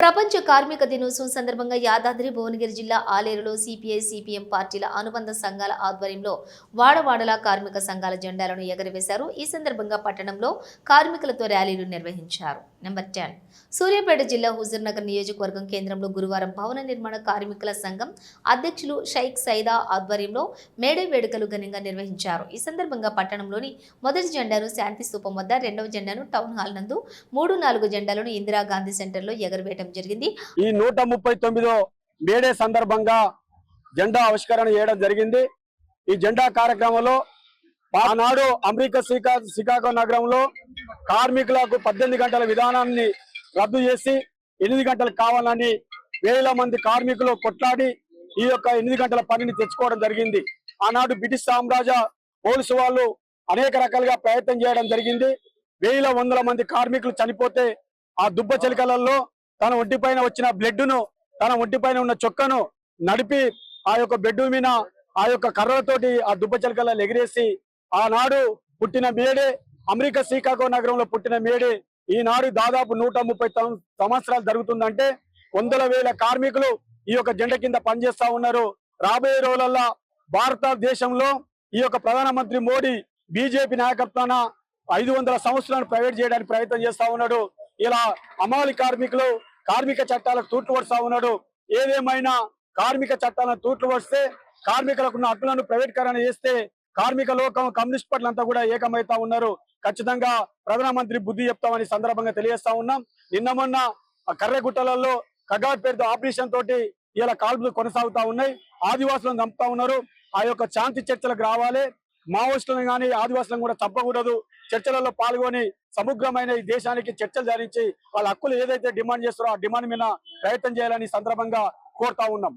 ప్రపంచ కార్మిక దినోత్సవం సందర్భంగా యాదాద్రి భువనగిరి జిల్లా ఆలేరులో సిపిఐ సిపిఎం పార్టీల అనుబంధ సంఘాల ఆధ్వర్యంలో వాడవాడల కార్మిక సంఘాల జెండాలను ఎగరవేశారు. ఈ సందర్భంగా పట్టణంలో కార్మికులతో ర్యాలీలు నిర్వహించారు. నెంబర్ టెన్ సూర్యాపేట జిల్లా హుజూర్నగర్ నియోజకవర్గం కేంద్రంలో గురువారం భవన నిర్మాణ కార్మికుల సంఘం అధ్యక్షులు షైక్ సైదా ఆధ్వర్యంలో మేడే వేడుకలు ఘనంగా నిర్వహించారు. ఈ సందర్భంగా పట్టణంలోని మొదటి జెండాను శాంతి స్థూపం వద్ద రెండవ జెండాను టౌన్ హాల్ నందు మూడు నాలుగు జెండాలను ఇందిరాగాంధీ సెంటర్లో ఎగరవేయడం జరిగింది. ఈ నూట ముప్పై తొమ్మిదో మేడే సందర్భంగా జెండా ఆవిష్కరణ చేయడం జరిగింది. ఈ జెండా కార్యక్రమంలో ఆనాడు అమెరికా శ్రీకా శ్రీకాకుళం నగరంలో కార్మికులకు పద్దెనిమిది గంటల విధానాన్ని రద్దు చేసి ఎనిమిది గంటలు కావాలని వేల మంది కార్మికులు కొట్లాడి ఈ యొక్క ఎనిమిది గంటల పనిని తెచ్చుకోవడం జరిగింది. ఆనాడు బ్రిటిష్ సామ్రాజ్య పోలీసు వాళ్ళు అనేక రకాలుగా ప్రయత్నం చేయడం జరిగింది. వేల వందల మంది కార్మికులు చనిపోతే ఆ దుబ్బ చెలికలలో తన ఒంటి పైన వచ్చిన బ్లడ్ను తన ఒంటిపైన ఉన్న చొక్కను నడిపి ఆ యొక్క బెడ్ మీద ఆ యొక్క కర్రలతోటి ఆ దుబ్బ చిలకలలో ఎగిరేసి ఆనాడు పుట్టిన మేడే అమెరికా శ్రీకాకుళం నగరంలో పుట్టిన మేడే ఈనాడు దాదాపు నూట ముప్పై సం- సంవత్సరాలు జరుగుతుందంటే వందల వేల కార్మికులు ఈ యొక్క జెండా కింద పనిచేస్తా ఉన్నారు. రాబోయే రోజులలో భారతదేశంలో ఈ యొక్క ప్రధానమంత్రి మోడీ బీజేపీ నాయకత్వాన ఐదు వందల సంవత్సరాలను ప్రైవేట్ చేయడానికి ప్రయత్నం చేస్తా ఉన్నాడు. ఇలా అమాలి కార్మికులు కార్మిక చట్టాలకు తూట్లు పడుస్తా ఉన్నాడు. ఏదేమైనా కార్మిక చట్టాలను తూట్లు వస్తే కార్మికులకు ఉన్న హక్కులను ప్రైవేటీకరణ చేస్తే కార్మిక లోకం కమ్యూనిస్ట్ పార్టీలు అంతా కూడా ఏకమైతా ఉన్నారు. ఖచ్చితంగా ప్రధానమంత్రి బుద్ధి చెప్తామని సందర్భంగా తెలియజేస్తా ఉన్నాం. నిన్న మొన్న కర్రెగుట్టలలో కగాట్ పేరుతో ఆపరేషన్ తోటి ఇలా కాల్పులు కొనసాగుతా ఉన్నాయి. ఆదివాసులను చంపుతా ఉన్నారు. ఆ యొక్క శాంతి చర్చలకు రావాలి. మావోయిస్టులను కానీ ఆదివాసులను కూడా చంపకూడదు. చర్చలలో పాల్గొని సమగ్రమైన ఈ దేశానికి చర్చలు జరిగించి వాళ్ళ హక్కులు ఏదైతే డిమాండ్ చేస్తారో ఆ డిమాండ్ మీద ప్రయత్నం చేయాలని సందర్భంగా కోరుతా ఉన్నాం.